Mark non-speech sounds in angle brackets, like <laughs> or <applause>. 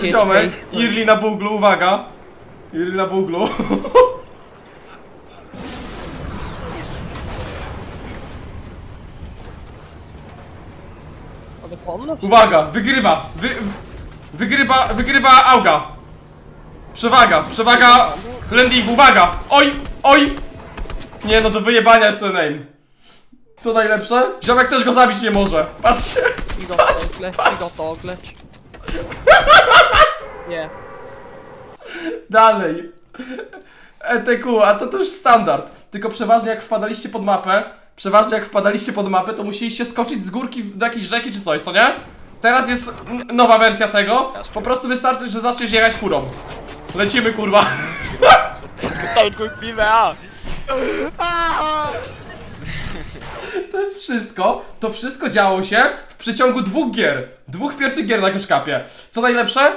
Cię ziomek. Irli na buglu, uwaga. Irli na buglu. Ale pomno? Uwaga, wygrywa, wy, wygrywa, wygrywa Auga. Przewaga, przewaga landing, uwaga. Oj, oj. Nie no, do wyjebania jest ten aim. Co najlepsze? Ziomek też go zabić nie może. Patrzcie. I go to ogleć, i go to ogleć. Nie. Dalej. ETQ, a to to już standard. Tylko przeważnie jak wpadaliście pod mapę, przeważnie jak wpadaliście pod mapę, to musieliście skoczyć z górki do jakiejś rzeki czy coś, co nie? Teraz jest n- nowa wersja tego. Po prostu wystarczy, że zaczniesz jechać furą. Lecimy kurwa. A! <laughs> To jest wszystko. To wszystko działo się w przeciągu dwóch gier. Dwóch pierwszych gier na Geszkapie. Co najlepsze?